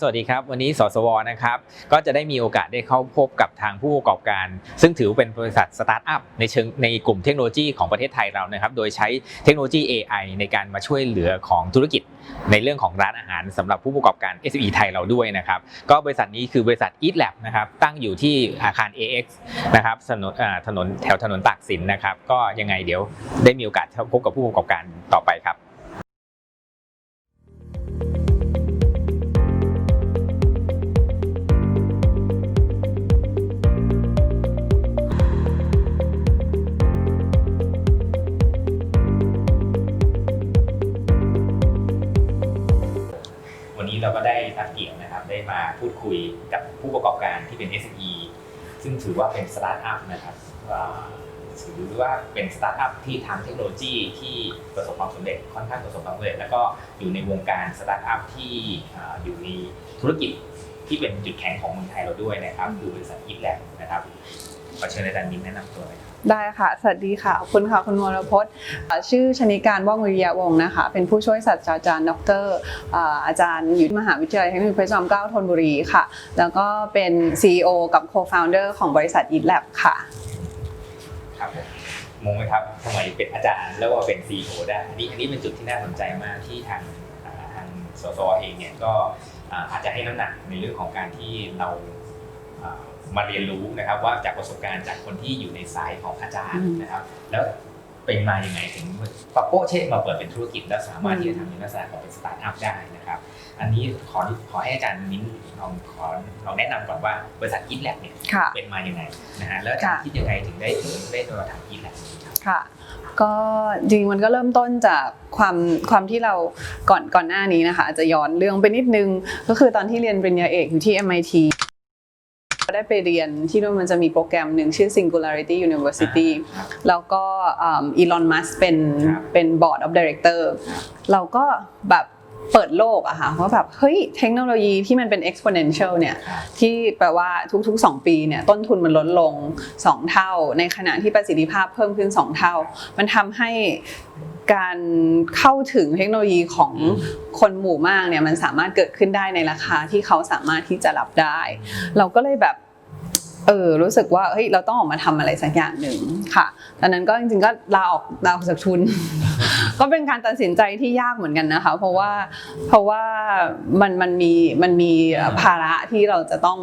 สวัสดีครับ วันนี้สสวนะครับก็จะได้มีโอกาสได้เข้าพบกับทางผู้ประกอบการ ซึ่งถือเป็นบริษัทสตาร์ทอัพในเชิงในกลุ่มเทคโนโลยีของประเทศไทยเรานะครับ โดยใช้เทคโนโลยี AI ในการมาช่วยเหลือของธุรกิจ ในเรื่องของร้านอาหารสำหรับผู้ประกอบการ SME ไทยเราด้วยนะครับก็บริษัทนี้คือบริษัท Eat Lab นะครับตั้งอยู่ที่อาคาร AX นะครับถนนถนนแถวถนนตากสินนะครับก็ยังไงเดี๋ยวได้มีโอกาสพบกับผู้ประกอบการต่อไปครับ นี้เราก็ได้รับเกียรตินะครับได้มาพูดคุยกับผู้ประกอบการที่เป็น SME ซึ่งถือว่าเป็นสตาร์ทอัพนะครับถือว่าเป็นสตาร์ทอัพที่ทำเทคโนโลยีที่ประสบความสำเร็จค่อนข้างประสบความสำเร็จ แล้วก็อยู่ในวงการสตาร์ทอัพที่อยู่ในธุรกิจที่เป็นจุดแข็งของเมืองไทยเราด้วยนะครับ คือบริษัทอีแลบนะครับขอเชิญอาจารย์มิ้นแนะนำตัวเลยครับ ได้ค่ะ สวัสดีค่ะขอบคุณค่ะ คุณวรพจน์ชื่อชนิการว่องวิริยะวงศ์นะคะ เป็นผู้ช่วยศาสตราจารย์ ดร อาจารย์อยู่ที่มหาวิทยาลัยเทคโนโลยีพระจอมเกล้าธนบุรีค่ะ แล้วก็เป็น CEO กับ Co-founder ของบริษัท Eat Lab ค่ะ ครับผมงงไหมครับทำไมเป็นอาจารย์แล้วก็เป็นซีอได้ อันนี้อันนี้เป็นจุดที่น่าสนใจมากที่ทางอ่าทางสสเองเนี่ยก็อาจจะให้น้ำหนักในเรื่องของการที่เรา มาเรียนรู้นะครับว่าจากประสบการณ์จากคนที่อยู่ในสายของอาจารย์อืมนะครับ แล้วเป็นมายังไงถึงปะโป้เช่มาเปิดเป็นธุรกิจ แล้วสามารถที่จะทำในลักษณะของเป็นสตาร์ทอัพได้นะครับ อันนี้ขอขอให้อาจารย์มิ้นลองขอลองแนะนำก่อนว่าบริษัทอินแลบเนี่ยค่ะเป็นมายังไงนะฮะแล้วอาจารย์ค่ะคิดยังไงถึงได้ถึงได้มาทำอินแลบค่ะก็จริงๆมันก็เริ่มต้นจากความความที่เราก่อนก่อนหน้านี้นะคะอาจจะย้อนเรื่องไปนิดนึง ก็คือตอนที่เรียนปริญญาเอกอยู่ที่ MIT ก็ ได้ไปเรียนที่นู่นมันจะมีโปรแกรมหนึ่งชื่อ Singularity University ครับแล้วก็อีลอนมัสเป็นครับเป็น board of director เราก็แบบเปิดโลกอะค่ะว่าแบบเฮ้ยเทคโนโลยีที่มันเป็น exponential เนี่ยครับที่แปลว่าทุกๆ 2 ปีเนี่ยต้นทุนมันลดลง 2 เท่า ในขณะที่ประสิทธิภาพเพิ่มขึ้น 2 เท่า มันทำให้ การเข้าถึงเทคโนโลยีของคนหมู่มากเนี่ยมันสามารถเกิดขึ้นได้ในราคาที่เขาสามารถที่จะรับได้ เราก็เลยแบบ เออรู้สึกว่าเฮ้ยเราต้องออกมาทำอะไรสักอย่างหนึ่งค่ะตอนนั้นก็จริงๆก็ลาออกลาออกจากทุน ก็เป็นการตัดสินใจที่ยากเหมือนกันนะคะ เพราะว่าเพราะว่ามันมันมีมันมีภาระที่เราจะต้อง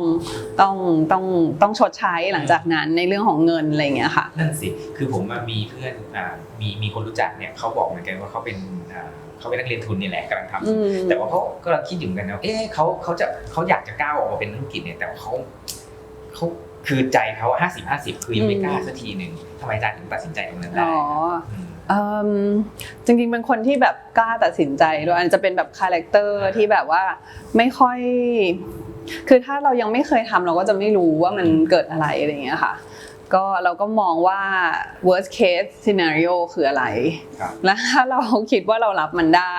ต้องต้องต้องชดใช้หลังจากนั้นในเรื่องของเงินอะไรอย่างเงี้ยค่ะนั่นสิคือผมมามีเพื่อนอ่ามีมีคนรู้จักเนี่ยเขาบอกเหมือนกันว่าเขาเป็นอ่าเขาเป็นนักเรียนทุนนี่แหละกำลังทอืมำแต่ว่าเขากำลังคิดอยู่เหมือนกันนะว่าเอ๊ะเขาเขาจะเขาอยากจะก้าวออกมาเป็นธุรกิจเนี่ยแต่ว่าเขาเขา คือใจเขาห้าสิบห้าสิบคือยังไม่กล้าสักทีหนึ่งทำไมอาจารย์ถึงตัดสินใจตรงนั้นได้อ๋อมเอิ่มจริงๆเป็นคนที่แบบกล้าตัดสินใจด้วยอาจจะเป็นแบบคาแรคเตอร์ที่แบบว่าไม่ค่อย คือถ้าเรายังไม่เคยทำเราก็จะไม่รู้ว่ามันเกิดอะไรอะไรอย่างเงี้ยค่ะ ก็เราก็มองว่า worst case scenario คืออะไรครับแล้วถ้าเราคิดว่าเรารับมันได้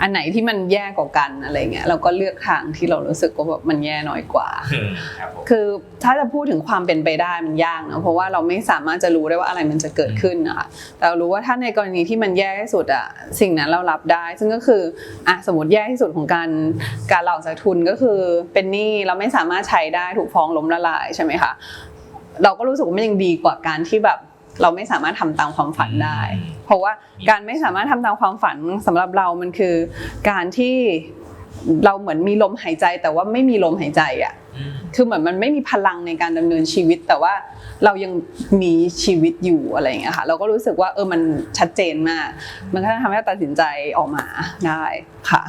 อันไหนที่มันแย่กว่ากันอะไรเงี้ยเราก็เลือกทางที่เรารู้สึกว่าแบบมันแย่น้อยกว่าอืมครับผมคือถ้าจะพูดถึงความเป็นไปได้มันยากนะเพราะว่าเราไม่สามารถจะรู้ได้ว่าอะไรมันจะเกิดขึ้นนะคะแต่เรารู้ว่าถ้าในกรณีที่มันแย่ที่สุดอะสิ่งนั้นเรารับได้ ซึ่งก็คืออะสมมติแย่ที่สุดของการการหลอกจากทุนก็คือเป็นหนี้เราไม่สามารถใช้ได้ถูกฟ้องล้มละลายใช่ไหมคะ เราก็รู้สึกว่ามันยังดีกว่าการที่แบบเราไม่สามารถทำตามความฝันได้ เพราะว่าการไม่สามารถทำตามความฝันสำหรับเรามันคือ การที่เราเหมือนมีลมหายใจ แต่ว่าไม่มีลมหายใจอะอืมคือเหมือนมันไม่มีพลังในการดำเนินชีวิต แต่ว่าเรายังมีชีวิตอยู่อะไรอย่างเงี้ยค่ะ เราก็รู้สึกว่าเออมันชัดเจนมาก มันก็ทำให้เราตัดสินใจออกมาได้ค่ะ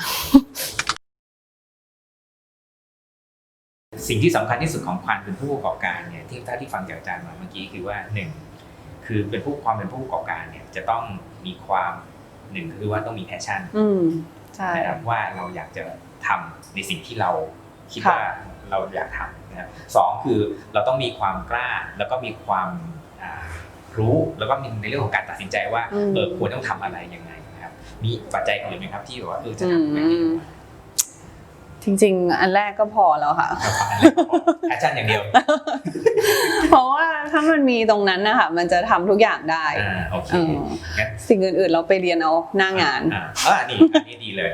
สิ่งที่สำคัญที่สุดของความเป็นผู้ประกอบการเนี่ยที่ถ้าที่ฟังจากอาจารย์มาเมื่อกี้คือว่าหนึ่งคือเป็นผู้ความเป็นผู้ประกอบการเนี่ยจะต้องมีความหนึ่งคือว่าต้องมีแพชชั่นอืมใช่นะครับว่าเราอยากจะทำในสิ่งที่เราคิดค่ะว่าเราอยากทำนะครับสองคือเราต้องมีความกล้าแล้วก็มีความอ่ารู้แล้วก็มีในเรื่องของการตัดสินใจว่าเออควรต้องทำอะไรยังไงนะครับมีปัจจัยอื่นไหมครับที่แบบว่าเออจะทำแบบนี้ จริง ๆ อันแรกก็พอแล้วค่ะ แพชชั่นอย่างเดียวเพราะว่าถ้ามันมีตรงนั้นนะคะมันจะทำทุกอย่างได้อ่าโอเคเอองั้นสิ่งอื่นๆเราไปเรียนเอาหน้างาน อ่าอ่านี่อันนี้ดีเลย